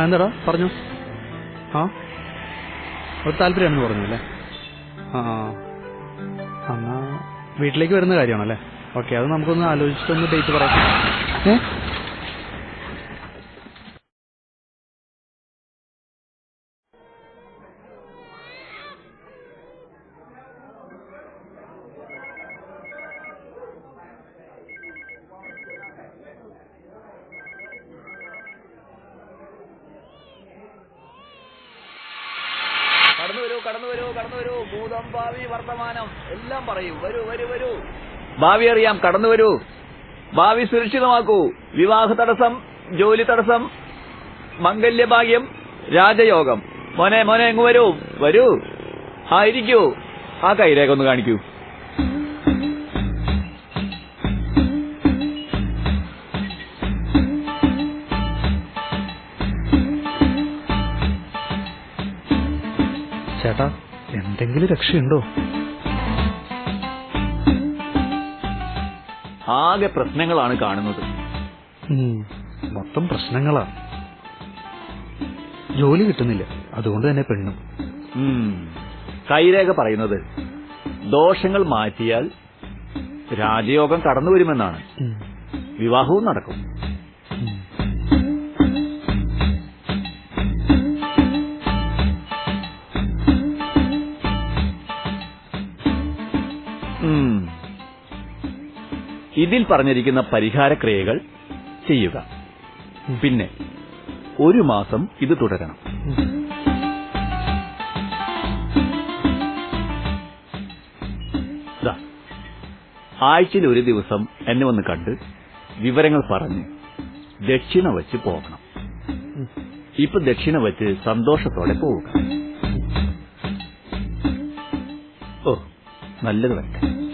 ആ എന്താടാ പറഞ്ഞു. ആ? ഒരു താല്പര്യമാണെന്ന് പറഞ്ഞു അല്ലേ? ആ. എന്നാ വീട്ടിലേക്ക് വരുന്ന കാര്യമാണല്ലേ? ഓക്കെ അത് നമുക്കൊന്ന് ആലോചിച്ചിട്ടൊന്ന് ഡേറ്റ് പറയാം. ഏ? കടന്നു വരൂ കടന്നു വരൂ. ഭൂതം ഭാവി വർത്തമാനം എല്ലാം പറയൂ. വരൂ വരൂ വരൂ. ഭാവി അറിയാം കടന്നു വരൂ. ഭാവി സുരക്ഷിതമാക്കൂ. വിവാഹ തടസ്സം ജോലി തടസ്സം മംഗല്യഭാഗ്യം രാജയോഗം. മോനെ മോനെ എങ്ങ് വരൂ. വരൂ. ആ ഇരിക്കൂ. ആ കൈരേഖ ഒന്ന് കാണിക്കൂ. എന്തെങ്കിലും രക്ഷയുണ്ടോ? ആകെ പ്രശ്നങ്ങളാണ് കാണുന്നത്. മൊത്തം പ്രശ്നങ്ങളാ. ജോലി കിട്ടുന്നില്ല അതുകൊണ്ട് തന്നെ പെണ്ണും. കൈരേഖ പറയുന്നത് ദോഷങ്ങൾ മാറ്റിയാൽ രാജയോഗം കടന്നു വരുമെന്നാണ് വിവാഹവും നടക്കും. ഇതിൽ പറഞ്ഞിരിക്കുന്ന പരിഹാര ക്രിയകൾ ചെയ്യുക. പിന്നെ ഒരു മാസം ഇത് തുടരണം. ആഴ്ചയിൽ ഒരു ദിവസം എന്നെ വന്ന് കണ്ട് വിവരങ്ങൾ പറഞ്ഞ് ദക്ഷിണ വച്ച് പോകണം. ഇപ്പൊ ദക്ഷിണ വച്ച് സന്തോഷത്തോടെ പോവുക. ഓ നല്ലത് വരട്ടെ.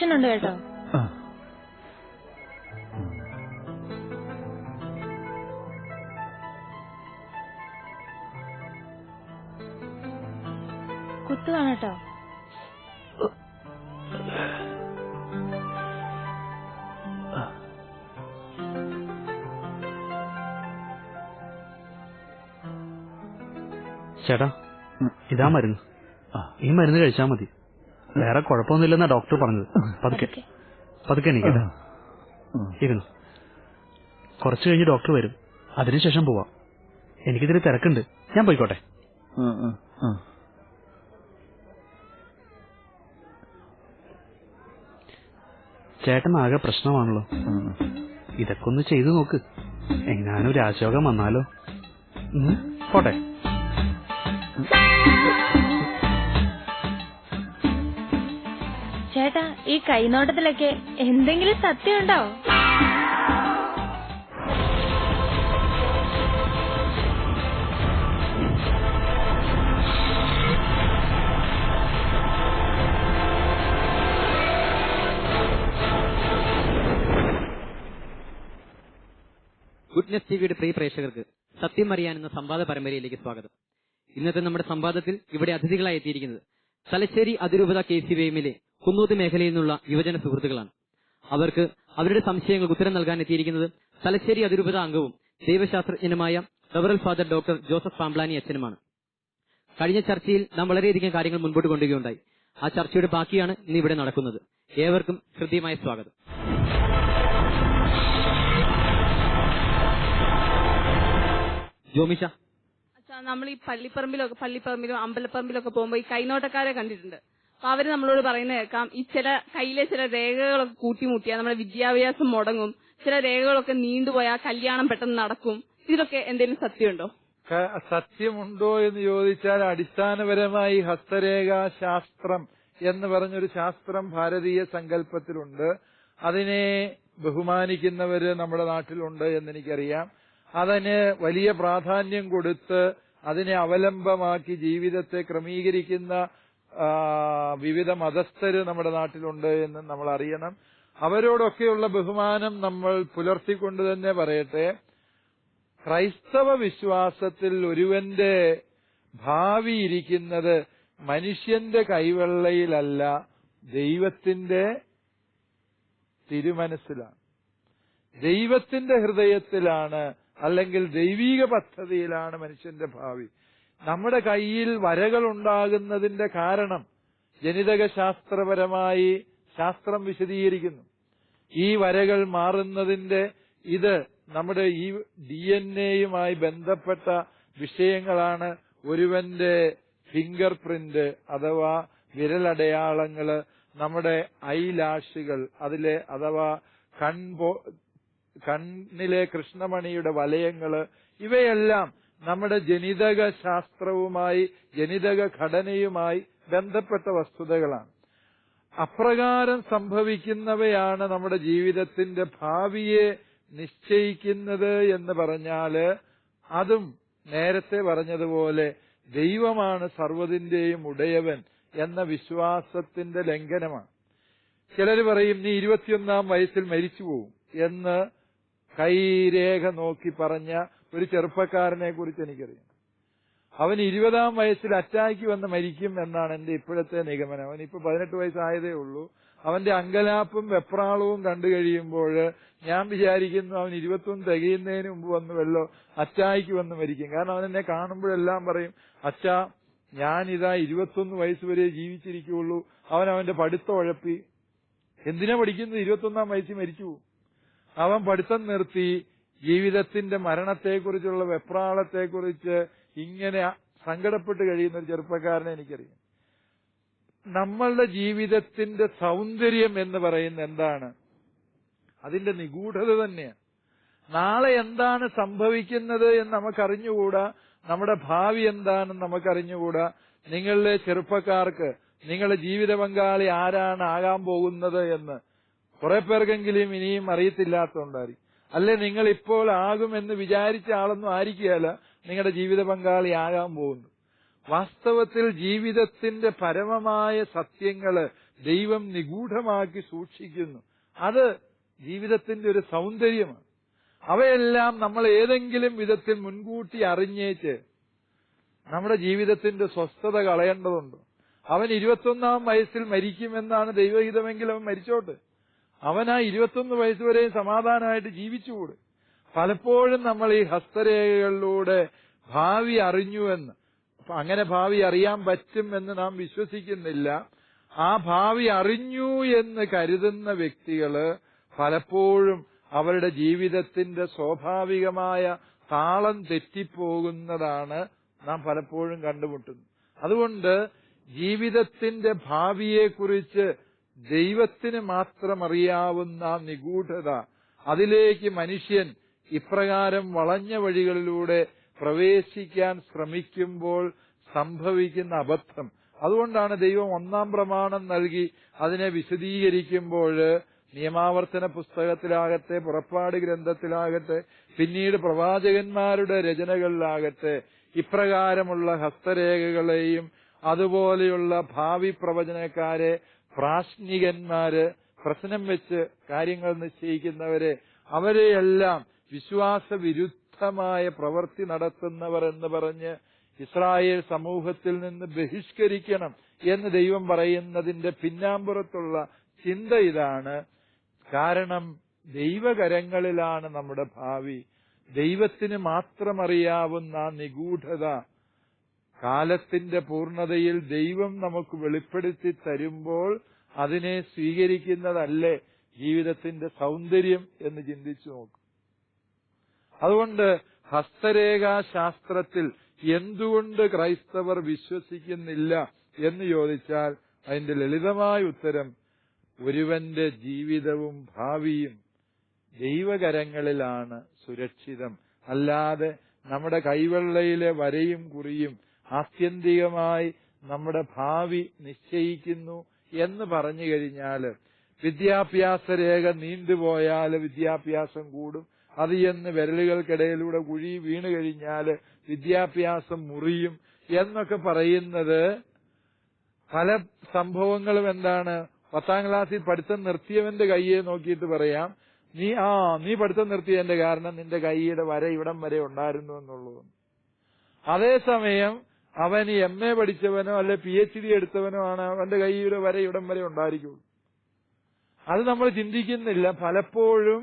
ഇഞ്ചക്ഷൻ ഉണ്ട് കേട്ടോ. കുത്തുവാണ് കേട്ടോ. ചേട്ടാ ഇതാ മരുന്ന്. ആ. ഈ മരുന്ന് കഴിച്ചാൽ മതി. വേറെ കുഴപ്പമൊന്നുമില്ലെന്നാ ഡോക്ടർ പറഞ്ഞത്. പതുക്കെ പതുക്കെ. എനിക്ക് ഇരുന്നു കുറച്ചു കഴിഞ്ഞ് ഡോക്ടർ വരും. അതിനുശേഷം പോവാം. എനിക്കിതിന് തിരക്കുണ്ട്. ഞാൻ പോയിക്കോട്ടെ. ചേട്ടൻ ആകെ പ്രശ്നമാണല്ലോ. ഇതൊക്കെ ഒന്ന് ചെയ്തു നോക്ക്. എങ്ങാനും രാജയോഗം വന്നാലോ. പോട്ടെ. ഈ കൈനോട്ടത്തിലൊക്കെ എന്തെങ്കിലും സത്യമുണ്ടോ? ഗുഡ്നെസ് ടിവിയുടെ പ്രിയ പ്രേക്ഷകർക്ക് സത്യം അറിയാൻ എന്ന സംവാദ പരമ്പരയിലേക്ക് സ്വാഗതം. ഇന്നത്തെ നമ്മുടെ സംവാദത്തിൽ ഇവിടെ അതിഥികളായി എത്തിയിരിക്കുന്നത് തലശ്ശേരി അതിരൂപത കെ സി വൈഎമ്മിലെ കുന്നൂത്ത് മേഖലയിൽ നിന്നുള്ള യുവജന സുഹൃത്തുക്കളാണ്. അവർക്ക് അവരുടെ സംശയങ്ങൾക്ക് ഉത്തരം നൽകാൻ എത്തിയിരിക്കുന്നത് തലശ്ശേരി അതിരൂപത അംഗവും ദൈവശാസ്ത്രജ്ഞനുമായ റവറൽ ഫാദർ ഡോക്ടർ ജോസഫ് പാംബ്ലാനി അച്ഛനുമാണ്. കഴിഞ്ഞ ചർച്ചയിൽ നാം വളരെയധികം കാര്യങ്ങൾ മുൻപോട്ട് കൊണ്ടുവരികയുണ്ടായി. ആ ചർച്ചയുടെ ബാക്കിയാണ് ഇന്ന് ഇവിടെ നടക്കുന്നത്. ഏവർക്കും ഹൃദ്യമായ സ്വാഗതം. ജോമിഷ. നമ്മൾ ഈ പള്ളിപ്പറമ്പിലൊക്കെ പള്ളിപ്പറമ്പിലും അമ്പലപ്പറമ്പിലൊക്കെ പോകുമ്പോൾ ഈ കൈനോട്ടക്കാരെ കണ്ടിട്ടുണ്ട്. അപ്പൊ അവർ നമ്മളോട് പറയുന്നത് കേൾക്കാം. ഈ ചില കയ്യിലെ ചില രേഖകളൊക്കെ കൂട്ടിമുട്ടിയാൽ നമ്മുടെ വിദ്യാഭ്യാസം മുടങ്ങും. ചില രേഖകളൊക്കെ നീണ്ടുപോയാൽ കല്യാണം പെട്ടെന്ന് നടക്കും. ഇതിലൊക്കെ എന്തെങ്കിലും സത്യമുണ്ടോ? സത്യമുണ്ടോ എന്ന് ചോദിച്ചാൽ അടിസ്ഥാനപരമായി ഹസ്തരേഖാ ശാസ്ത്രം എന്ന് പറഞ്ഞൊരു ശാസ്ത്രം ഭാരതീയ സങ്കല്പത്തിലുണ്ട്. അതിനെ ബഹുമാനിക്കുന്നവര് നമ്മുടെ നാട്ടിലുണ്ട് എന്നെനിക്കറിയാം. അതിന് വലിയ പ്രാധാന്യം കൊടുത്ത് അതിനെ അവലംബമാക്കി ജീവിതത്തെ ക്രമീകരിക്കുന്ന വിവിധ മതസ്ഥര് നമ്മുടെ നാട്ടിലുണ്ട് എന്ന് നമ്മൾ അറിയണം. അവരോടൊക്കെയുള്ള ബഹുമാനം നമ്മൾ പുലർത്തിക്കൊണ്ട് തന്നെ പറയട്ടെ. ക്രൈസ്തവ വിശ്വാസത്തിൽ ഒരുവന്റെ ഭാവി ഇരിക്കുന്നത് മനുഷ്യന്റെ കൈവെള്ളയിലല്ല ദൈവത്തിന്റെ തിരുമനസ്സിലാണ്. ദൈവത്തിന്റെ ഹൃദയത്തിലാണ് അല്ലെങ്കിൽ ദൈവീക പദ്ധതിയിലാണ് മനുഷ്യന്റെ ഭാവി. നമ്മുടെ കയ്യിൽ വരകൾ ഉണ്ടാകുന്നതിന്റെ കാരണം ജനിതക ശാസ്ത്രപരമായി ശാസ്ത്രം വിശദീകരിക്കുന്നു. ഈ വരകൾ മാറുന്നതിന്റെ ഇത് നമ്മുടെ ഈ ഡി എൻ എയുമായി ബന്ധപ്പെട്ട വിഷയങ്ങളാണ്. ഒരുവന്റെ ഫിംഗർ പ്രിന്റ് അഥവാ വിരലടയാളങ്ങൾ നമ്മുടെ ഐലാഷുകൾ അതിലെ അഥവാ കൺപോ കണ്ണിലെ കൃഷ്ണമണിയുടെ വലയങ്ങൾ ഇവയെല്ലാം നമ്മുടെ ജനിതക ശാസ്ത്രവുമായി ജനിതക ഘടനയുമായി ബന്ധപ്പെട്ട വസ്തുതകളാണ്. അപ്രകാരം സംഭവിക്കുന്നവയാണ് നമ്മുടെ ജീവിതത്തിന്റെ ഭാവിയെ നിശ്ചയിക്കുന്നത് എന്ന് പറഞ്ഞാൽ അതും നേരത്തെ പറഞ്ഞതുപോലെ ദൈവമാണ് സർവതിന്റെയും ഉടയവൻ എന്ന വിശ്വാസത്തിന്റെ ലംഘനമാണ്. ചിലർ പറയും നീ ഇരുപത്തിയൊന്നാം വയസ്സിൽ മരിച്ചു പോവും എന്ന് കൈരേഖ നോക്കി പറഞ്ഞ ഒരു ചെറുപ്പക്കാരനെ കുറിച്ച് എനിക്കറിയാം. അവൻ ഇരുപതാം വയസ്സിൽ അറ്റാക്ക് വന്ന് മരിക്കും എന്നാണ് എന്റെ ഇപ്പോഴത്തെ നിഗമനം. അവൻ ഇപ്പൊ പതിനെട്ട് വയസ്സായതേ ഉള്ളൂ. അവന്റെ അങ്കലാപ്പും വെപ്രാളവും കണ്ടു കഴിയുമ്പോൾ ഞാൻ വിചാരിക്കുന്നു അവൻ ഇരുപത്തൊന്ന് തികയുന്നതിന് മുമ്പ് വന്ന് വല്ലോ അച്ചായിക്ക് വന്ന് മരിക്കും. കാരണം അവൻ എന്നെ കാണുമ്പോഴെല്ലാം പറയും അച്ഛാ ഞാനിതാ ഇരുപത്തൊന്ന് വയസ്സ് വരെ ജീവിച്ചിരിക്കുള്ളൂ. അവൻ അവന്റെ പഠിത്തം ഉഴപ്പി. എന്തിനാ പഠിക്കുന്നത്? ഇരുപത്തൊന്നാം വയസ്സിൽ മരിച്ചു. അവൻ പഠിത്തം നിർത്തി. ജീവിതത്തിന്റെ മരണത്തെക്കുറിച്ചുള്ള വെപ്രാളത്തെക്കുറിച്ച് ഇങ്ങനെ സങ്കടപ്പെട്ട് കഴിയുന്ന ഒരു ചെറുപ്പക്കാരനെ എനിക്കറിയാം. നമ്മളുടെ ജീവിതത്തിന്റെ സൗന്ദര്യം എന്ന് പറയുന്ന എന്താണ്? അതിന്റെ നിഗൂഢത തന്നെയാണ്. നാളെ എന്താണ് സംഭവിക്കുന്നത് എന്ന് നമുക്കറിഞ്ഞുകൂടാ? നമ്മുടെ ഭാവി എന്താണെന്ന് നമുക്കറിഞ്ഞുകൂടാ? നിങ്ങളിലെ ചെറുപ്പക്കാർക്ക് നിങ്ങളുടെ ജീവിത പങ്കാളി ആരാണ് ആകാൻ പോകുന്നത് എന്ന് കുറെ പേർക്കെങ്കിലും ഇനിയും അറിയത്തില്ലാത്തതുകൊണ്ടായിരിക്കും. അല്ലെ നിങ്ങൾ ഇപ്പോൾ ആകും എന്ന് വിചാരിച്ച ആളൊന്നും ആയിരിക്കുകയല്ല. നിങ്ങളുടെ ജീവിത പങ്കാളി ആകാൻ പോകുന്നു. വാസ്തവത്തിൽ ജീവിതത്തിന്റെ പരമമായ സത്യങ്ങൾ ദൈവം നിഗൂഢമാക്കി സൂക്ഷിക്കുന്നു. അത് ജീവിതത്തിന്റെ ഒരു സൗന്ദര്യമാണ്. അവയെല്ലാം നമ്മൾ ഏതെങ്കിലും വിധത്തിൽ മുൻകൂട്ടി അറിഞ്ഞേച്ച് നമ്മുടെ ജീവിതത്തിന്റെ സ്വസ്ഥത കളയേണ്ടതുണ്ട്. അവൻ ഇരുപത്തൊന്നാം വയസ്സിൽ മരിക്കുമെന്നാണ് ദൈവഹിതമെങ്കിൽ അവൻ മരിച്ചോട്ടെ? അവൻ ആ ഇരുപത്തൊന്ന് വയസ്സ് വരെ സമാധാനമായിട്ട് ജീവിച്ചുകൂടെ. പലപ്പോഴും നമ്മൾ ഈ ഹസ്തരേഖകളിലൂടെ ഭാവി അറിഞ്ഞുവെന്ന് അങ്ങനെ ഭാവി അറിയാൻ പറ്റും എന്ന് നാം വിശ്വസിക്കുന്നില്ല. ആ ഭാവി അറിഞ്ഞു എന്ന് കരുതുന്ന വ്യക്തികൾ പലപ്പോഴും അവരുടെ ജീവിതത്തിന്റെ സ്വാഭാവികമായ താളം തെറ്റിപ്പോകുന്നതാണ് നാം പലപ്പോഴും കണ്ടുമുട്ടുന്നത്. അതുകൊണ്ട് ജീവിതത്തിന്റെ ഭാവിയെക്കുറിച്ച് ദൈവത്തിന് മാത്രം അറിയാവുന്ന ആ നിഗൂഢത. അതിലേക്ക് മനുഷ്യൻ ഇപ്രകാരം വളഞ്ഞ വഴികളിലൂടെ പ്രവേശിക്കാൻ ശ്രമിക്കുമ്പോൾ സംഭവിക്കുന്ന അബദ്ധം. അതുകൊണ്ടാണ് ദൈവം ഒന്നാം പ്രമാണം നൽകി അതിനെ വിശദീകരിക്കുമ്പോൾ നിയമാവർത്തന പുസ്തകത്തിലാകട്ടെ പുറപ്പാട് ഗ്രന്ഥത്തിലാകട്ടെ പിന്നീട് പ്രവാചകന്മാരുടെ രചനകളിലാകട്ടെ ഇപ്രകാരമുള്ള ഹസ്തരേഖകളെയും അതുപോലെയുള്ള ഭാവി പ്രവചനക്കാരെ പ്രാശ്നികന്മാര് പ്രശ്നം വെച്ച് കാര്യങ്ങൾ നിശ്ചയിക്കുന്നവരെ അവരെയെല്ലാം വിശ്വാസ വിരുദ്ധമായ പ്രവൃത്തി നടത്തുന്നവർ എന്ന് പറഞ്ഞ് ഇസ്രായേൽ സമൂഹത്തിൽ നിന്ന് ബഹിഷ്കരിക്കണം എന്ന് ദൈവം പറയുന്നതിന്റെ പിന്നാമ്പുറത്തുള്ള ചിന്ത ഇതാണ്. കാരണം ദൈവകരങ്ങളിലാണ് നമ്മുടെ ഭാവി. ദൈവത്തിന് മാത്രമറിയാവുന്ന നിഗൂഢത കാലത്തിന്റെ പൂർണതയിൽ ദൈവം നമുക്ക് വെളിപ്പെടുത്തി തരുമ്പോൾ അതിനെ സ്വീകരിക്കുന്നതല്ലേ ജീവിതത്തിന്റെ സൗന്ദര്യം എന്ന് ചിന്തിച്ചു നോക്കും. അതുകൊണ്ട് ഹസ്തരേഖാ ശാസ്ത്രത്തിൽ എന്തുകൊണ്ട് ക്രൈസ്തവർ വിശ്വസിക്കുന്നില്ല എന്ന് ചോദിച്ചാൽ അതിന്റെ ലളിതമായ ഉത്തരം ഒരുവന്റെ ജീവിതവും ഭാവിയും ദൈവകരങ്ങളിലാണ് സുരക്ഷിതം. അല്ലാതെ നമ്മുടെ കൈവെള്ളയിലെ വരയും കുറിയും ആത്യന്തികമായി നമ്മുടെ ഭാവി നിശ്ചയിക്കുന്നു എന്ന് പറഞ്ഞു കഴിഞ്ഞാൽ വിദ്യാഭ്യാസ രേഖ നീണ്ടുപോയാൽ വിദ്യാഭ്യാസം കൂടും. അത് എന്ന് വിരലുകൾക്കിടയിലൂടെ കുഴി വീണ് കഴിഞ്ഞാൽ വിദ്യാഭ്യാസം മുറിയും എന്നൊക്കെ പറയുന്നത് പല സംഭവങ്ങളും എന്താണ്? പത്താം ക്ലാസ്സിൽ പഠിത്തം നിർത്തിയവന്റെ കൈയെ നോക്കിയിട്ട് പറയാം. നീ ആ നീ പഠിത്തം നിർത്തിയതിന്റെ കാരണം നിന്റെ കൈയുടെ വര ഇവിടം വരെ ഉണ്ടായിരുന്നു എന്നുള്ളതാണ്. അതേസമയം അവൻ ഈ എം എ പഠിച്ചവനോ അല്ലെ പി എച്ച് ഡി എടുത്തവനോ ആണ് അവന്റെ കൈയുടെ വരെ ഇവിടം വരെ ഉണ്ടായിരിക്കുള്ളൂ അത് നമ്മൾ ചിന്തിക്കുന്നില്ല. പലപ്പോഴും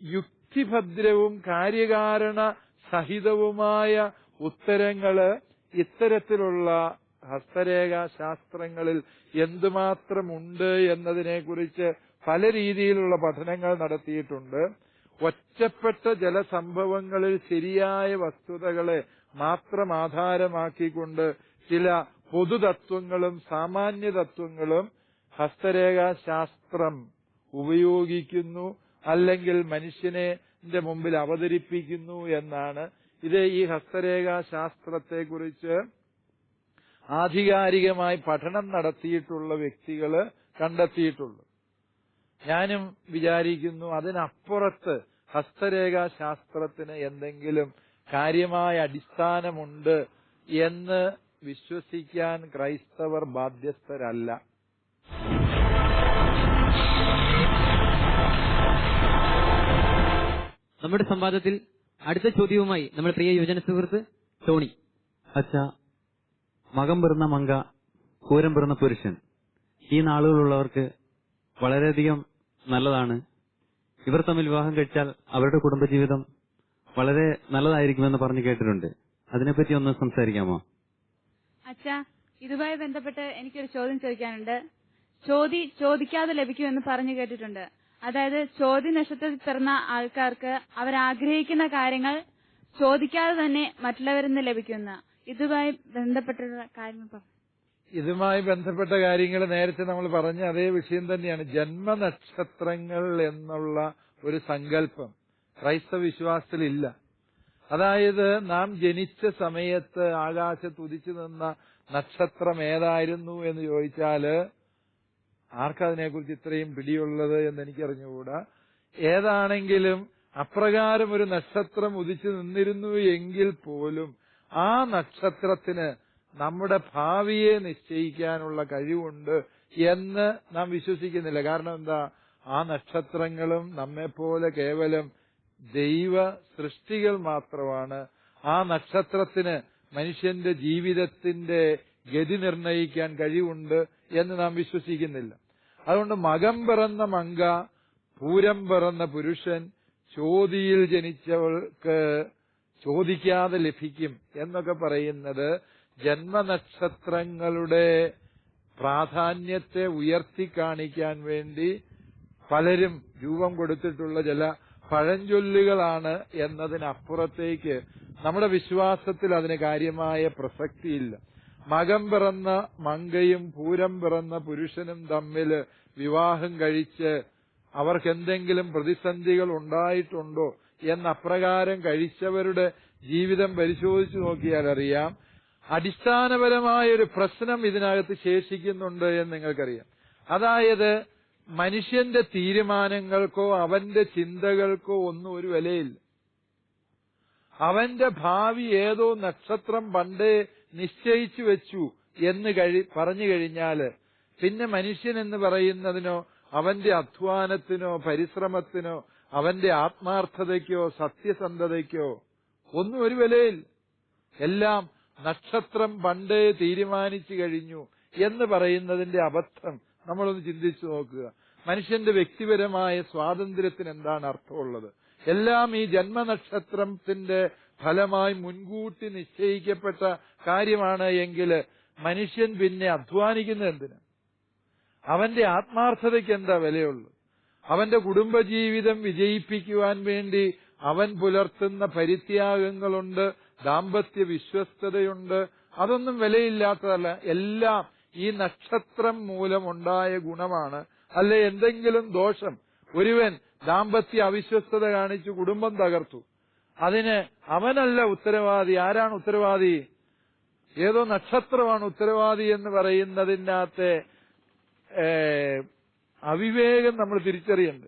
യുക്തിഭദ്രവും കാര്യകാരണ സഹിതവുമായ ഉത്തരങ്ങൾ ഇത്തരത്തിലുള്ള ഹസ്തരേഖ ശാസ്ത്രങ്ങളിൽ എന്തുമാത്രമുണ്ട് എന്നതിനെക്കുറിച്ച് പല രീതിയിലുള്ള പഠനങ്ങൾ നടത്തിയിട്ടുണ്ട്. ഒറ്റപ്പെട്ട ജലസംഭവങ്ങളിൽ ശരിയായ വസ്തുതകളെ മാത്രം ആധാരമാക്കിക്കൊണ്ട് ചില പൊതുതത്വങ്ങളും സാമാന്യ തത്വങ്ങളും ഹസ്തരേഖാ ശാസ്ത്രം ഉപയോഗിക്കുന്നു അല്ലെങ്കിൽ മനുഷ്യനെ മുമ്പിൽ അവതരിപ്പിക്കുന്നു എന്നാണ്. ഇത് ഈ ഹസ്തരേഖാ ശാസ്ത്രത്തെക്കുറിച്ച് ആധികാരികമായി പഠനം നടത്തിയിട്ടുള്ള വ്യക്തികൾ കണ്ടെത്തിയിട്ടുള്ളു. ഞാനും വിചാരിക്കുന്നു അതിനപ്പുറത്ത് ഹസ്തരേഖാ ശാസ്ത്രത്തിന് എന്തെങ്കിലും കാര്യമായ അടിസ്ഥാനമുണ്ട് എന്ന് വിശ്വസിക്കാൻ ക്രൈസ്തവർ ബാധ്യസ്ഥരല്ല. നമ്മുടെ സംവാദത്തിൽ അടുത്ത ചോദ്യവുമായി നമ്മുടെ പ്രിയ യുവജന സുഹൃത്ത് ടോണി. അച്ഛ മകം പിറന്ന മങ്ക പൂരം പിറന്ന പുരുഷൻ. ഈ നാളുകളുള്ളവർക്ക് വളരെയധികം നല്ലതാണ്. ഇവർ തമ്മിൽ വിവാഹം കഴിച്ചാൽ അവരുടെ കുടുംബജീവിതം വളരെ നല്ലതായിരിക്കുമെന്ന് പറഞ്ഞു കേട്ടിട്ടുണ്ട്. അതിനെപ്പറ്റി ഒന്ന് സംസാരിക്കാമോ? അച്ഛാ ഇതുമായി ബന്ധപ്പെട്ട് എനിക്കൊരു ചോദ്യം ചോദിക്കാനുണ്ട്. ചോദി ചോദിക്കാതെ ലഭിക്കുമെന്ന് പറഞ്ഞു കേട്ടിട്ടുണ്ട്. അതായത് ചോദ്യ നക്ഷത്രത്തിൽ പിറന്ന ആൾക്കാർക്ക് അവർ ആഗ്രഹിക്കുന്ന കാര്യങ്ങൾ ചോദിക്കാതെ തന്നെ മറ്റുള്ളവരിൽ നിന്ന് ലഭിക്കുന്ന ഇതുമായി ബന്ധപ്പെട്ട കാര്യങ്ങൾ ഇതുമായി ബന്ധപ്പെട്ട കാര്യങ്ങൾ നേരത്തെ നമ്മൾ പറഞ്ഞ അതേ വിഷയം തന്നെയാണ്. ജന്മനക്ഷത്രങ്ങൾ എന്നുള്ള ഒരു സങ്കല്പം. ക്രൈസ്തവ വിശ്വാസത്തിലില്ല അതായത് നാം ജനിച്ച സമയത്ത് ആകാശത്ത് ഉദിച്ചു നിന്ന നക്ഷത്രം ഏതായിരുന്നു എന്ന് ചോദിച്ചാൽ ആർക്കതിനെക്കുറിച്ച് ഇത്രയും പിടിയുള്ളത് എന്ന് എനിക്കറിഞ്ഞുകൂടാ. ഏതാണെങ്കിലും അപ്രകാരം ഒരു നക്ഷത്രം ഉദിച്ചു നിന്നിരുന്നു എങ്കിൽ പോലും ആ നക്ഷത്രത്തിന് നമ്മുടെ ഭാവിയെ നിശ്ചയിക്കാനുള്ള കഴിവുണ്ട് എന്ന് നാം വിശ്വസിക്കുന്നില്ല. കാരണം എന്താ? ആ നക്ഷത്രങ്ങളും നമ്മെപ്പോലെ കേവലം ദൈവ സൃഷ്ടികൾ മാത്രമാണ് ആ നക്ഷത്രത്തിന് മനുഷ്യന്റെ ജീവിതത്തിന്റെ ഗതി നിർണയിക്കാൻ കഴിവുണ്ട് എന്ന് നാം വിശ്വസിക്കുന്നില്ല. അതുകൊണ്ട് മകം പിറന്ന മങ്ക പൂരം പിറന്ന പുരുഷൻ ചോതിയിൽ ജനിച്ചവൾക്ക് ചോദിക്കാതെ ലഭിക്കും എന്നൊക്കെ പറയുന്നത് ജന്മനക്ഷത്രങ്ങളുടെ പ്രാധാന്യത്തെ ഉയർത്തി കാണിക്കാൻ വേണ്ടി പലരും രൂപം കൊടുത്തിട്ടുള്ള ചില പഴഞ്ചൊല്ലുകളാണ് എന്നതിനപ്പുറത്തേക്ക് നമ്മുടെ വിശ്വാസത്തിൽ അതിന് കാര്യമായ പ്രസക്തിയില്ല. മകം പിറന്ന മങ്കയും പൂരം പിറന്ന പുരുഷനും തമ്മിൽ വിവാഹം കഴിച്ച് അവർക്ക് എന്തെങ്കിലും പ്രതിസന്ധികൾ ഉണ്ടായിട്ടുണ്ടോ എന്നപ്രകാരം കഴിച്ചവരുടെ ജീവിതം പരിശോധിച്ചു നോക്കിയാൽ അറിയാം. അടിസ്ഥാനപരമായ ഒരു പ്രശ്നം ഇതിനകത്ത് ശേഷിക്കുന്നുണ്ട് എന്ന് നിങ്ങൾക്കറിയാം. അതായത് മനുഷ്യന്റെ തീരുമാനങ്ങൾക്കോ അവന്റെ ചിന്തകൾക്കോ ഒന്നും ഒരു വിലയില്ല. അവന്റെ ഭാവി ഏതോ നക്ഷത്രം പണ്ടേ നിശ്ചയിച്ചു വെച്ചു എന്ന് കഴി പറഞ്ഞു കഴിഞ്ഞാൽ പിന്നെ മനുഷ്യൻ എന്ന് പറയുന്നതിനോ അവന്റെ അധ്വാനത്തിനോ പരിശ്രമത്തിനോ അവന്റെ ആത്മാർത്ഥതയ്ക്കോ സത്യസന്ധതയ്ക്കോ ഒന്നും ഒരു വിലയിൽ എല്ലാം നക്ഷത്രം പണ്ടേ തീരുമാനിച്ചു കഴിഞ്ഞു എന്ന് പറയുന്നതിന്റെ അബദ്ധം നമ്മളൊന്ന് ചിന്തിച്ചു നോക്കുക. മനുഷ്യന്റെ വ്യക്തിപരമായ സ്വാതന്ത്ര്യത്തിന് എന്താണ് അർത്ഥമുള്ളത്? എല്ലാം ഈ ജന്മനക്ഷത്രത്തിന്റെ ഫലമായി മുൻകൂട്ടി നിശ്ചയിക്കപ്പെട്ട കാര്യമാണ് എങ്കിൽ മനുഷ്യൻ പിന്നെ അധ്വാനിക്കുന്നത് എന്തിന്? അവന്റെ ആത്മാർത്ഥതയ്ക്ക് എന്താ വിലയുള്ളൂ? അവന്റെ കുടുംബജീവിതം വിജയിപ്പിക്കുവാൻ വേണ്ടി അവൻ പുലർത്തുന്ന പരിത്യാഗങ്ങളുണ്ട് ദാമ്പത്യ വിശ്വസ്തതയുണ്ട്. അതൊന്നും വിലയില്ലാത്തതല്ല. എല്ലാം ഈ നക്ഷത്രം മൂലമുണ്ടായ ഗുണമാണ്. അല്ലെ എന്തെങ്കിലും ദോഷം ഒരുവൻ ദാമ്പത്യ അവിശ്വസ്തത കാണിച്ചു കുടുംബം തകർത്തു. അതിന് അവനല്ല ഉത്തരവാദി. ആരാണ് ഉത്തരവാദി? ഏതോ നക്ഷത്രമാണ് ഉത്തരവാദി എന്ന് പറയുന്നതിനകത്തെ അവിവേകം നമ്മൾ തിരിച്ചറിയണ്ട്.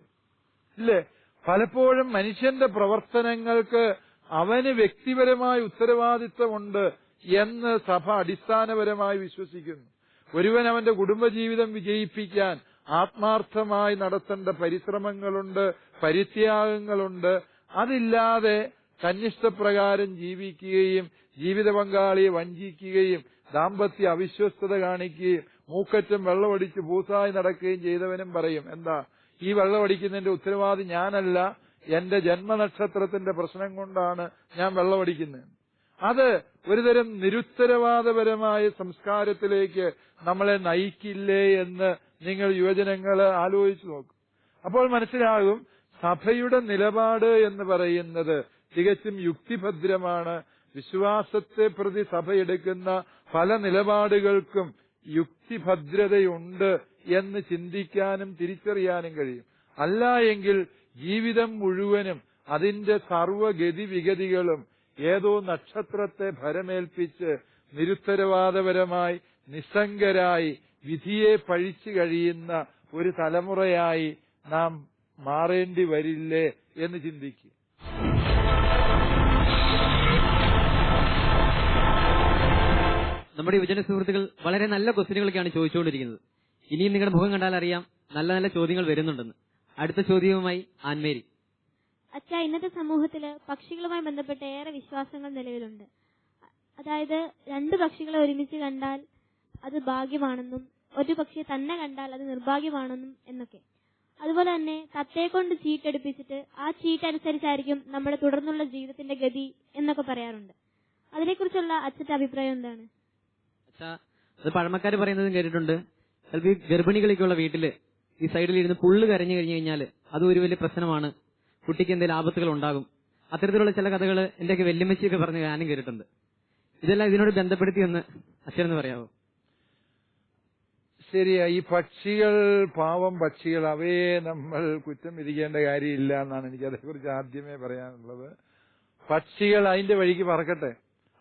ഇല്ലേ? പലപ്പോഴും മനുഷ്യന്റെ പ്രവർത്തനങ്ങൾക്ക് അവന് വ്യക്തിപരമായ ഉത്തരവാദിത്വമുണ്ട് എന്ന് സഭ അടിസ്ഥാനപരമായി വിശ്വസിക്കുന്നു. ഒരുവൻ അവന്റെ കുടുംബജീവിതം വിജയിപ്പിക്കാൻ ആത്മാർത്ഥമായി നടത്തേണ്ട പരിശ്രമങ്ങളുണ്ട് പരിത്യാഗങ്ങളുണ്ട്. അതില്ലാതെ കന്യഷ്ടപ്രകാരം ജീവിക്കുകയും ജീവിത പങ്കാളിയെ വഞ്ചിക്കുകയും ദാമ്പത്യ അവിശ്വസ്തത കാണിക്കുകയും മൂക്കറ്റം വെള്ളമടിച്ച് പൂസായി നടക്കുകയും ചെയ്തവനും പറയും. എന്താ? ഈ വെള്ളമടിക്കുന്നതിന്റെ ഉത്തരവാദി ഞാനല്ല. എന്റെ ജന്മനക്ഷത്രത്തിന്റെ പ്രശ്നം കൊണ്ടാണ് ഞാൻ വെള്ളമടിക്കുന്നത്. അത് ഒരുതരം നിരുത്തരവാദപരമായ സംസ്കാരത്തിലേക്ക് നമ്മളെ നയിക്കില്ലേ എന്ന് നിങ്ങൾ യുവജനങ്ങൾ ആലോചിച്ചു നോക്കും. അപ്പോൾ മനസ്സിലാകും സഭയുടെ നിലപാട് എന്ന് പറയുന്നത് തികച്ചും യുക്തിഭദ്രമാണ്. വിശ്വാസത്തെ പ്രതി സഭ എടുക്കുന്ന പല നിലപാടുകൾക്കും യുക്തിഭദ്രതയുണ്ട് എന്ന് ചിന്തിക്കാനും തിരിച്ചറിയാനും കഴിയും. അല്ല എങ്കിൽ ജീവിതം മുഴുവനും അതിന്റെ സർവഗതിവിഗതികളും ഏതോ നക്ഷത്രത്തെ ഭരമേൽപ്പിച്ച് നിരുത്തരവാദപരമായി നിസ്സംഗരായി വിധിയെ പഴിച്ചു കഴിയുന്ന ഒരു തലമുറയായി നാം മാറേണ്ടി വരില്ലേ എന്ന് ചിന്തിക്കും. നമ്മുടെ യുവജന സുഹൃത്തുക്കൾ വളരെ നല്ല ക്വസ്റ്റ്യനുകളൊക്കെയാണ് ചോദിച്ചുകൊണ്ടിരിക്കുന്നത്. ഇനിയും നിങ്ങളുടെ മുഖം കണ്ടാൽ അറിയാം നല്ല നല്ല ചോദ്യങ്ങൾ വരുന്നുണ്ടെന്ന്. അടുത്ത ചോദ്യവുമായി ആൻമേരി. അച്ഛ ഇന്നത്തെ സമൂഹത്തിൽ പക്ഷികളുമായി ബന്ധപ്പെട്ട ഏറെ വിശ്വാസങ്ങൾ നിലവിലുണ്ട്. അതായത് രണ്ട് പക്ഷികളെ ഒരുമിച്ച് കണ്ടാൽ അത് ഭാഗ്യമാണെന്നും ഒരു പക്ഷിയെ തന്നെ കണ്ടാൽ അത് നിർഭാഗ്യമാണെന്നും എന്നൊക്കെ. അതുപോലെ തന്നെ തത്തയെ കൊണ്ട് ചീട്ടെടുപ്പിച്ചിട്ട് ആ ചീട്ട് അനുസരിച്ചായിരിക്കും നമ്മുടെ തുടർന്നുള്ള ജീവിതത്തിന്റെ ഗതി എന്നൊക്കെ പറയാറുണ്ട്. അതിനെക്കുറിച്ചുള്ള അച്ഛന്റെ അഭിപ്രായം എന്താണ്? അത് പഴമക്കാർ പറയുന്നതും കേട്ടിട്ടുണ്ട്. ചിലപ്പോൾ ഈ ഗർഭിണികളൊക്കെയുള്ള വീട്ടിൽ ഈ സൈഡിൽ ഇരുന്ന് പുള്ളു കരഞ്ഞു കഴിഞ്ഞു കഴിഞ്ഞാൽ അത് ഒരു വലിയ പ്രശ്നമാണ്. കുട്ടിക്ക് എന്തെങ്കിലും ആപത്തുകൾ ഉണ്ടാകും. അത്തരത്തിലുള്ള ചില കഥകൾ എന്റെയൊക്കെ വെല്ലുമ്മച്ചിയൊക്കെ പറഞ്ഞ് ഞാനും കേട്ടിട്ടുണ്ട്. ഇതെല്ലാം ഇതിനോട് ബന്ധപ്പെടുത്തി ഒന്ന് അച്ഛനെന്ന് പറയാമോ ശരിയാ ഈ പക്ഷികൾ പാവം പക്ഷികൾ അവയെ നമ്മൾ കുറ്റം വിധിക്കേണ്ട കാര്യമില്ല എന്നാണ് എനിക്ക് അതേക്കുറിച്ച് ആദ്യമേ പറയാനുള്ളത്. പക്ഷികൾ അതിന്റെ വഴിക്ക് പറക്കട്ടെ.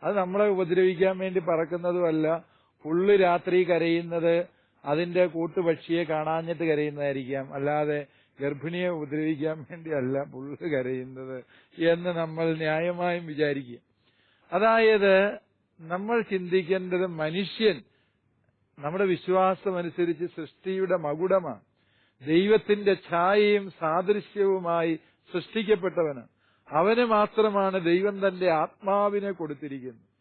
അത് നമ്മളെ ഉപദ്രവിക്കാൻ വേണ്ടി പറക്കുന്നതുമല്ല. ഫുള്ള് രാത്രി കരയുന്നത് അതിന്റെ കൂട്ടുപക്ഷിയെ കാണാഞ്ഞിട്ട് കരയുന്നതായിരിക്കാം. അല്ലാതെ ഗർഭിണിയെ ഉപദ്രവിക്കാൻ വേണ്ടിയല്ല പുള്ള് കരയുന്നത് എന്ന് നമ്മൾ ന്യായമായും വിചാരിക്കുക. അതായത് നമ്മൾ ചിന്തിക്കേണ്ടത് മനുഷ്യൻ നമ്മുടെ വിശ്വാസമനുസരിച്ച് സൃഷ്ടിയുടെ മകുടമാണ്. ദൈവത്തിന്റെ ഛായയും സാദൃശ്യവുമായി സൃഷ്ടിക്കപ്പെട്ടവന് അവന് മാത്രമാണ് ദൈവം തന്റെ ആത്മാവിനെ കൊടുത്തിരിക്കുന്നത്.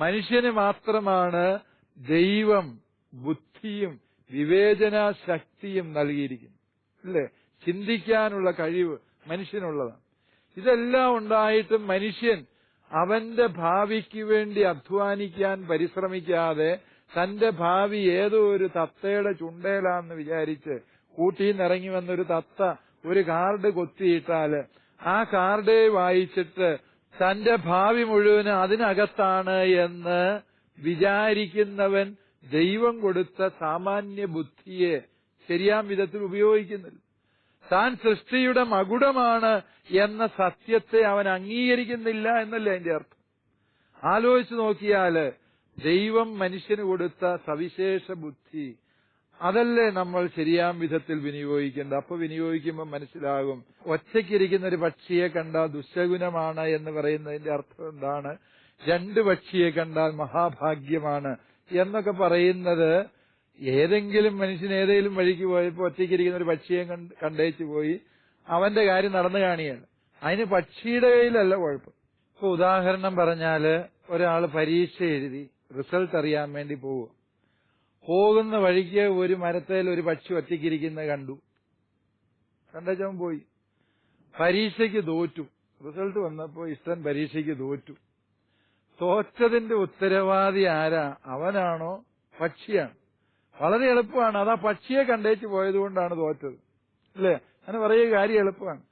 മനുഷ്യന് മാത്രമാണ് ദൈവം ബുദ്ധിയും വിവേചന ശക്തിയും നൽകിയിരിക്കുന്നത്. അല്ലേ? ചിന്തിക്കാനുള്ള കഴിവ് മനുഷ്യനുള്ളതാണ്. ഇതെല്ലാം ഉണ്ടായിട്ടും മനുഷ്യൻ അവന്റെ ഭാവിക്ക് വേണ്ടി അധ്വാനിക്കാൻ പരിശ്രമിക്കാതെ തന്റെ ഭാവി ഏതോ ഒരു തത്തയുടെ ചുണ്ടയിലാന്ന് വിചാരിച്ച് കൂട്ടിയിൽ നിന്ന് ഇറങ്ങി വന്നൊരു തത്ത ഒരു കാർഡ് കൊത്തിയിട്ടാൽ ആ കാർഡ് വായിച്ചിട്ട് തന്റെ ഭാവി മുഴുവൻ അതിനകത്താണ് എന്ന് വിചാരിക്കുന്നവൻ ദൈവം കൊടുത്ത സാമാന്യ ബുദ്ധിയെ ശരിയാം വിധത്തിൽ ഉപയോഗിക്കുന്നില്ല. താൻ സൃഷ്ടിയുടെ മകുടമാണ് എന്ന സത്യത്തെ അവൻ അംഗീകരിക്കുന്നില്ല എന്നല്ലേ അതിന്റെ അർത്ഥം? ആലോചിച്ചു നോക്കിയാൽ ദൈവം മനുഷ്യന് കൊടുത്ത സവിശേഷ ബുദ്ധി അതല്ലേ നമ്മൾ ശരിയാം വിധത്തിൽ വിനിയോഗിക്കേണ്ടത്? അപ്പൊ വിനിയോഗിക്കുമ്പോൾ മനസ്സിലാകും ഒറ്റയ്ക്കിരിക്കുന്ന ഒരു പക്ഷിയെ കണ്ടാൽ ദുശകുനമാണ് എന്ന് പറയുന്നതിന്റെ അർത്ഥം എന്താണ്? രണ്ട് പക്ഷിയെ കണ്ടാൽ മഹാഭാഗ്യമാണ് എന്നൊക്കെ പറയുന്നത് ഏതെങ്കിലും മനുഷ്യൻ ഏതെങ്കിലും വഴിക്ക് പോയപ്പോ ഒറ്റയ്ക്കിരിക്കുന്ന ഒരു പക്ഷിയെ കണ്ടേച്ച് പോയി അവന്റെ കാര്യം നടന്നു കാണിയാണ്. അതിന് പക്ഷിയുടെ കയ്യിലല്ല കുഴപ്പം. ഇപ്പൊ ഉദാഹരണം പറഞ്ഞാൽ ഒരാൾ പരീക്ഷ എഴുതി റിസൾട്ട് അറിയാൻ വേണ്ടി പോവുക. പോകുന്ന വഴിക്ക് ഒരു മരത്തേൽ ഒരു പക്ഷി ഒറ്റയ്ക്കിരിക്കുന്നത് കണ്ടു. കണ്ടച്ചവൻ പോയി. പരീക്ഷയ്ക്ക് തോറ്റു. റിസൾട്ട് വന്നപ്പോ ഇഷ്ടൻ പരീക്ഷയ്ക്ക് തോറ്റു. തോറ്റതിന്റെ ഉത്തരവാദി ആരാ? അവനാണോ പക്ഷിയാണ്. വളരെ എളുപ്പമാണ്. അതാ പക്ഷിയെ കണ്ടേച്ച് പോയതുകൊണ്ടാണ് തോറ്റത്. അല്ലേ? അങ്ങനെ പറയുക കാര്യം എളുപ്പമാണ്.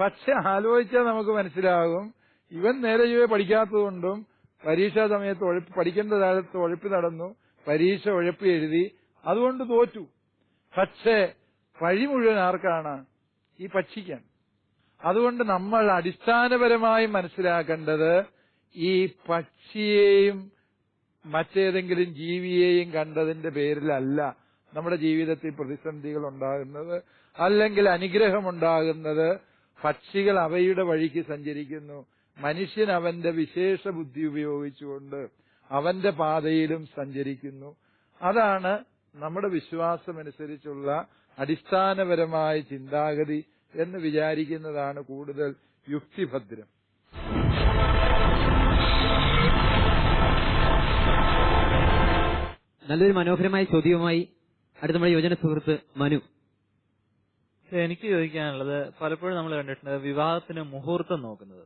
പക്ഷെ ആലോചിച്ചാൽ നമുക്ക് മനസ്സിലാകും. ഇവൻ നേരെ ചൊവ്വേ പഠിക്കാത്തതുകൊണ്ടും പരീക്ഷാ സമയത്ത് ഉഴപ്പ് പഠിക്കേണ്ട കാലത്ത് ഉഴപ്പി നടന്നു. പരീക്ഷ ഉഴപ്പി എഴുതി. അതുകൊണ്ട് തോറ്റു. പക്ഷേ വഴി മുഴുവൻ ആർക്കാണ്? ഈ പക്ഷിക്കാണ്. അതുകൊണ്ട് നമ്മൾ അടിസ്ഥാനപരമായി മനസ്സിലാക്കേണ്ടത് ഈ പക്ഷിയെയും മറ്റേതെങ്കിലും ജീവിയെയും കണ്ടതിന്റെ പേരിലല്ല നമ്മുടെ ജീവിതത്തിൽ പ്രതിസന്ധികൾ ഉണ്ടാകുന്നത്. അല്ലെങ്കിൽ അനുഗ്രഹം ഉണ്ടാകുന്നത് പക്ഷികൾ അവയുടെ വഴിക്ക് സഞ്ചരിക്കുന്നു. മനുഷ്യൻ അവന്റെ വിശേഷ ബുദ്ധി ഉപയോഗിച്ചുകൊണ്ട് അവന്റെ പാതയിലും സഞ്ചരിക്കുന്നു. അതാണ് നമ്മുടെ വിശ്വാസമനുസരിച്ചുള്ള അടിസ്ഥാനപരമായ ചിന്താഗതി എന്ന് വിചാരിക്കുന്നതാണ് കൂടുതൽ യുക്തിഭദ്രം. നല്ലൊരു മനോഹരമായ ചോദ്യവുമായി അടുത്ത നമ്മുടെ യുവജന സുഹൃത്ത് മനു. എനിക്ക് ചോദിക്കാനുള്ളത് പലപ്പോഴും നമ്മൾ കണ്ടിട്ടുണ്ട് വിവാഹത്തിന് മുഹൂർത്തം നോക്കുന്നത്.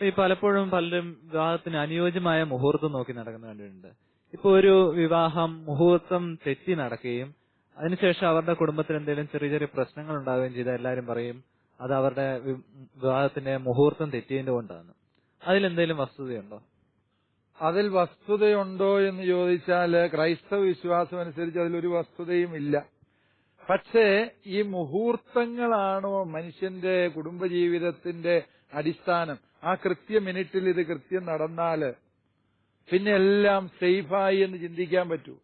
ഈ പലപ്പോഴും പലരും വിവാഹത്തിന് അനുയോജ്യമായ മുഹൂർത്തം നോക്കി നടക്കുന്നത് കണ്ടിട്ടുണ്ട്. ഇപ്പൊ ഒരു വിവാഹം മുഹൂർത്തം തെറ്റി നടക്കുകയും അതിനുശേഷം അവരുടെ കുടുംബത്തിൽ എന്തെങ്കിലും ചെറിയ ചെറിയ പ്രശ്നങ്ങൾ ഉണ്ടാവുകയും ചെയ്താൽ എല്ലാവരും പറയും അത് അവരുടെ വിവാഹത്തിന്റെ മുഹൂർത്തം തെറ്റിയതിന്റെ കൊണ്ടാണ്. അതിലെന്തെങ്കിലും വസ്തുതയുണ്ടോ? അതിൽ വസ്തുതയുണ്ടോ എന്ന് ചോദിച്ചാൽ ക്രൈസ്തവ വിശ്വാസം അനുസരിച്ച് അതിലൊരു വസ്തുതയും ഇല്ല. പക്ഷേ ഈ മുഹൂർത്തങ്ങളാണോ മനുഷ്യന്റെ കുടുംബജീവിതത്തിന്റെ അടിസ്ഥാനം? ആ കൃത്യ മിനിറ്റിൽ ഇത് കൃത്യം നടന്നാൽ പിന്നെ എല്ലാം സേഫായി എന്ന് ചിന്തിക്കാൻ പറ്റൂ.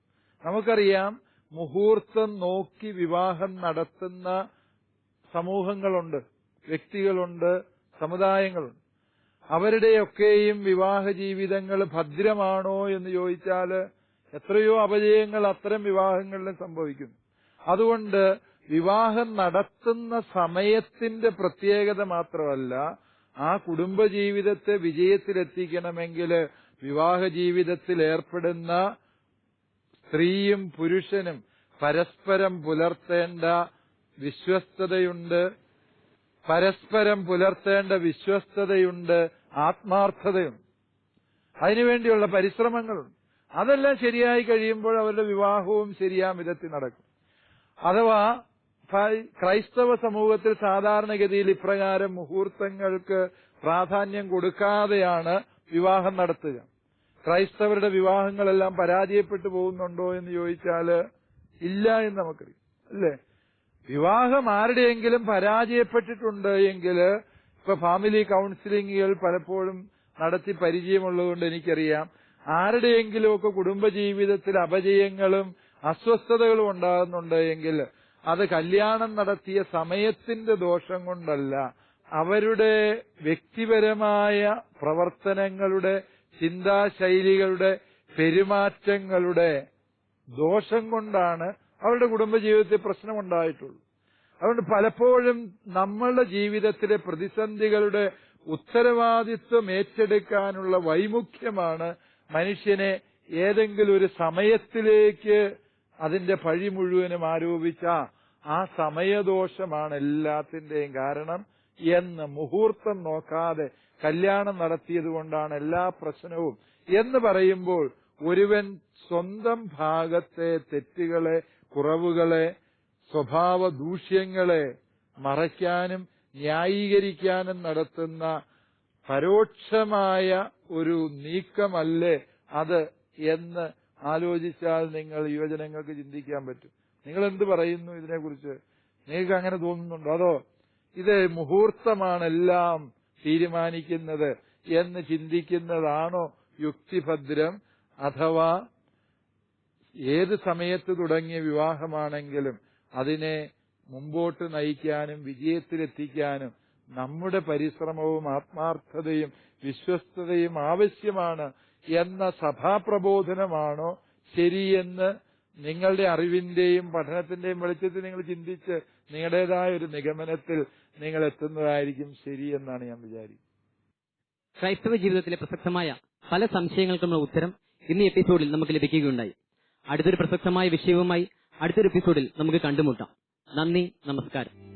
നമുക്കറിയാം മുഹൂർത്തം നോക്കി വിവാഹം നടത്തുന്ന സമൂഹങ്ങളുണ്ട് വ്യക്തികളുണ്ട് സമുദായങ്ങളുണ്ട്. അവരുടെയൊക്കെയും വിവാഹ ജീവിതങ്ങൾ ഭദ്രമാണോ എന്ന് ചോദിച്ചാൽ എത്രയോ അപജയങ്ങൾ അത്തരം വിവാഹങ്ങളിലും സംഭവിക്കുന്നു. അതുകൊണ്ട് വിവാഹം നടത്തുന്ന സമയത്തിന്റെ പ്രത്യേകത മാത്രമല്ല ആ കുടുംബജീവിതത്തെ വിജയത്തിലെത്തിക്കണമെങ്കിൽ വിവാഹ ജീവിതത്തിൽ ഏർപ്പെടുന്ന സ്ത്രീയും പുരുഷനും പരസ്പരം പുലർത്തേണ്ട വിശ്വസ്തതയുണ്ട്. പരസ്പരം പുലർത്തേണ്ട വിശ്വസ്തതയുണ്ട്. ആത്മാർത്ഥതയുണ്ട് അതിനുവേണ്ടിയുള്ള പരിശ്രമങ്ങളുണ്ട് അതെല്ലാം ശരിയായി കഴിയുമ്പോൾ അവരുടെ വിവാഹവും ശരിയാം വിധത്തിൽ നടക്കും. അഥവാ ക്രൈസ്തവ സമൂഹത്തിൽ സാധാരണഗതിയിൽ ഇപ്രകാരം മുഹൂർത്തങ്ങൾക്ക് പ്രാധാന്യം കൊടുക്കാതെയാണ് വിവാഹം നടത്തുക. ക്രൈസ്തവരുടെ വിവാഹങ്ങളെല്ലാം പരാജയപ്പെട്ടു പോകുന്നുണ്ടോ എന്ന് ചോദിച്ചാൽ ഇല്ല എന്ന് നമുക്കറിയാം. അല്ലേ? വിവാഹം ആരുടെയെങ്കിലും പരാജയപ്പെട്ടിട്ടുണ്ട് എങ്കിൽ ഇപ്പൊ ഫാമിലി കൗൺസിലിങ്ങുകൾ പലപ്പോഴും നടത്തി പരിചയമുള്ളതുകൊണ്ട് എനിക്കറിയാം. ആരുടെയെങ്കിലുമൊക്കെ കുടുംബജീവിതത്തിൽ അപജയങ്ങളും അസ്വസ്ഥതകളും ഉണ്ടാകുന്നുണ്ട് എങ്കിൽ അത് കല്യാണം നടത്തിയ സമയത്തിന്റെ ദോഷം കൊണ്ടല്ല. അവരുടെ വ്യക്തിപരമായ പ്രവർത്തനങ്ങളുടെ ചിന്താശൈലികളുടെ പെരുമാറ്റങ്ങളുടെ ദോഷം കൊണ്ടാണ് അവരുടെ കുടുംബജീവിതത്തിൽ പ്രശ്നമുണ്ടായിട്ടുള്ളൂ അതുകൊണ്ട് പലപ്പോഴും നമ്മളുടെ ജീവിതത്തിലെ പ്രതിസന്ധികളുടെ ഉത്തരവാദിത്വം ഏറ്റെടുക്കാനുള്ള വൈമുഖ്യമാണ് മനുഷ്യനെ ഏതെങ്കിലും ഒരു സമയത്തിലേക്ക് അതിന്റെ പഴി മുഴുവനും ആരോപിച്ച ആ സമയദോഷമാണ് എല്ലാത്തിന്റെയും കാരണം എന്ന് മുഹൂർത്തം നോക്കാതെ കല്യാണം നടത്തിയത് കൊണ്ടാണ് എല്ലാ പ്രശ്നവും. എന്ന് പറയുമ്പോൾ ഒരുവൻ സ്വന്തം ഭാഗത്തെ തെറ്റുകളെ കുറവുകളെ സ്വഭാവ ദൂഷ്യങ്ങളെ മറയ്ക്കാനും ന്യായീകരിക്കാനും നടത്തുന്ന പരോക്ഷമായ ഒരു നീക്കമല്ലേ അത് എന്ന് ആലോചിച്ചാൽ നിങ്ങൾ യുവജനങ്ങൾക്ക് ചിന്തിക്കാൻ പറ്റും. നിങ്ങൾ എന്ത് പറയുന്നു ഇതിനെക്കുറിച്ച്? നിങ്ങൾക്ക് അങ്ങനെ തോന്നുന്നുണ്ടോ? അതോ ഇത് മുഹൂർത്തമാണ് എല്ലാം തീരുമാനിക്കുന്നത് എന്ന് ചിന്തിക്കുന്നതാണോ യുക്തിഭദ്രം? അഥവാ ഏത് സമയത്ത് തുടങ്ങിയ വിവാഹമാണെങ്കിലും അതിനെ മുമ്പോട്ട് നയിക്കാനും വിജയത്തിലെത്തിക്കാനും നമ്മുടെ പരിശ്രമവും ആത്മാർത്ഥതയും വിശ്വസ്തതയും ആവശ്യമാണ് എന്ന സഭാപ്രബോധനമാണോ ശരിയെന്ന് നിങ്ങളുടെ അറിവിന്റെയും പഠനത്തിന്റെയും വെളിച്ചത്തിൽ നിങ്ങൾ ചിന്തിച്ച് നിങ്ങളുടേതായ ഒരു നിഗമനത്തിൽ നിങ്ങൾ എത്തുന്നതായിരിക്കും ശരിയെന്നാണ് ഞാൻ വിചാരിക്കുന്നത്. ക്രൈസ്തവ ജീവിതത്തിലെ പ്രസക്തമായ പല സംശയങ്ങൾക്കുമുള്ള ഉത്തരം ഇന്ന് എപ്പിസോഡിൽ നമുക്ക് ലഭിക്കുകയുണ്ടായി. അടുത്തൊരു പ്രസക്തമായ വിഷയവുമായി അടുത്തൊരു എപ്പിസോഡിൽ നമുക്ക് കണ്ടുമുട്ടാം. നന്ദി നമസ്കാരം.